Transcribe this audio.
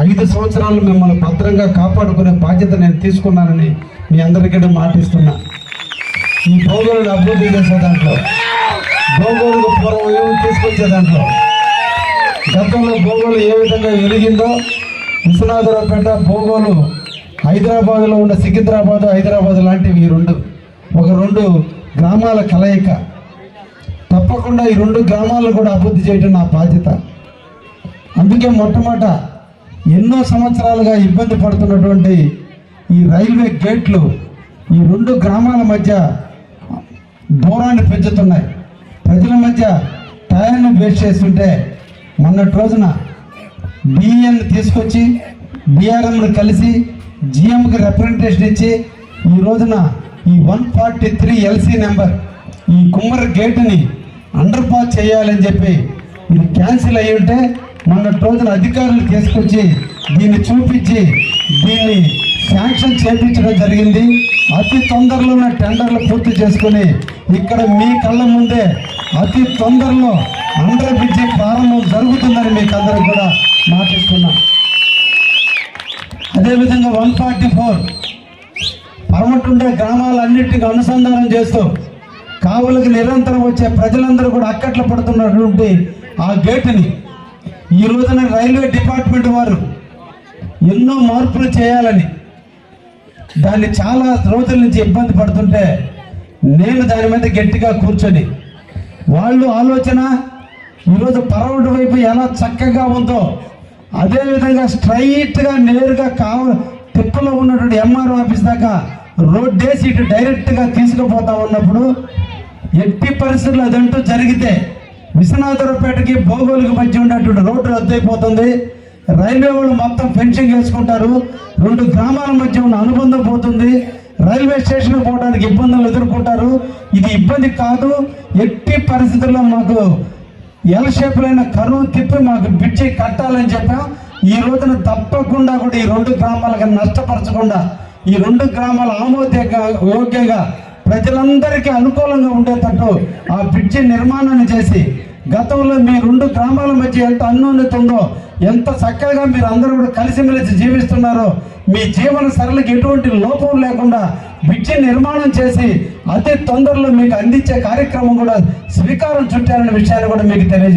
ఐదు సంవత్సరాలు మిమ్మల్ని భద్రంగా కాపాడుకునే బాధ్యత నేను తీసుకున్నానని మీ అందరికీ మాటిస్తున్నా. ఈ భోగోలు అభివృద్ధి చేసే దాంట్లో భౌగోళిక పూర్వం ఏమి తీసుకొచ్చే దాంట్లో గతంలో భూగోళం ఏ విధంగా వెలిగిందో విశ్వనాథరావుపేట భూగోళం హైదరాబాద్లో ఉన్న సికింద్రాబాద్ హైదరాబాద్ లాంటివి ఈ రెండు. ఒక రెండు గ్రామాల కలయిక. తప్పకుండా ఈ రెండు గ్రామాలను కూడా అభివృద్ధి చేయడం నా బాధ్యత. అందుకే మొట్టమొదట ఎన్నో సంవత్సరాలుగా ఇబ్బంది పడుతున్నటువంటి ఈ రైల్వే గేట్లు ఈ రెండు గ్రామాల మధ్య దూరాన్ని పెంచుతున్నాయి. ప్రజల మధ్య టయాన్ని వేస్ట్ చేస్తుంటే మొన్నటి రోజున బిఎన్ తీసుకొచ్చి బీఆర్ఎంను కలిసి జిఎంకి రిప్రజెంటేషన్ ఇచ్చి ఈ రోజున ఈ one forty three LC number ఈ కుమ్మర గేటుని అండర్ పాస్ చేయాలని చెప్పి ఇది క్యాన్సిల్ అయ్యి ఉంటే మొన్నటి రోజున అధికారులు తీసుకొచ్చి దీన్ని చూపించి దీన్ని శాంక్షన్ చేపించడం జరిగింది. అతి తొందరలోనే టెండర్లు పూర్తి చేసుకుని ఇక్కడ మీ కళ్ళ ముందే అతి తొందరలో అండర్ బ్రిడ్జి ప్రారంభం జరుగుతుందని మీకు అందరూ కూడా మాటిస్తున్నా. అదేవిధంగా వన్ ఫార్టీ ఫోర్ పరమటుండే గ్రామాలన్నింటికి అనుసంధానం చేస్తూ కావులకు నిరంతరం వచ్చే ప్రజలందరూ కూడా అక్కట్లు పడుతున్నటువంటి ఆ గేటుని ఈ రోజున రైల్వే డిపార్ట్మెంట్ వారు ఎన్నో మార్పులు చేయాలని దాన్ని చాలా రోజుల నుంచి ఇబ్బంది పడుతుంటే నేను దాని మీద గట్టిగా కూర్చొని వాళ్ళు ఆలోచన ఈరోజు పరవడు వైపు ఎలా చక్కగా ఉందో అదేవిధంగా స్ట్రైట్గా నేరుగా కావ తిప్పలో ఉన్నటువంటి ఎంఆర్ఓ ఆఫీస్ దాకా రోడ్డేసి ఇటు డైరెక్ట్గా తీసుకుపోతా ఉన్నప్పుడు ఎట్టి పరిస్థితులు అదంటూ జరిగితే విశ్వనాథరావుపేటకి భౌగోళిక మధ్య ఉన్నటువంటి రోడ్డు రద్దయిపోతుంది రైల్వే వాళ్ళు మొత్తం ఫెన్సింగ్ వేసుకుంటారు. రెండు గ్రామాల మధ్య ఉన్న అనుబంధం పోతుంది. రైల్వే స్టేషన్ పోవడానికి ఇబ్బందులు ఎదుర్కొంటారు. ఇది ఇబ్బంది కాదు. ఎట్టి పరిస్థితుల్లో మాకు ఎల్ షేపులైన కరువు తిప్పి మాకు బిడ్చి కట్టాలని చెప్పాం. ఈ రోజున తప్పకుండా కూడా ఈ రెండు గ్రామాలకు నష్టపరచకుండా ఈ రెండు గ్రామాల ఆమోదయోగ యోగ్యంగా ప్రజలందరికీ అనుకూలంగా ఉండేటట్టు ఆ బ్రిడ్జి నిర్మాణాన్ని చేసి గతంలో మీ రెండు గ్రామాల మధ్య ఎంత అన్యోన్యత ఉందో ఎంత చక్కగా మీరు అందరూ కూడా కలిసిమెలిసి జీవిస్తున్నారో మీ జీవన సరళకి ఎటువంటి లోపం లేకుండా బ్రిడ్జి నిర్మాణం చేసి అతి తొందరలో మీకు అందించే కార్యక్రమం కూడా శ్రీకారం చుట్టారనే విషయాన్ని కూడా మీకు తెలియజే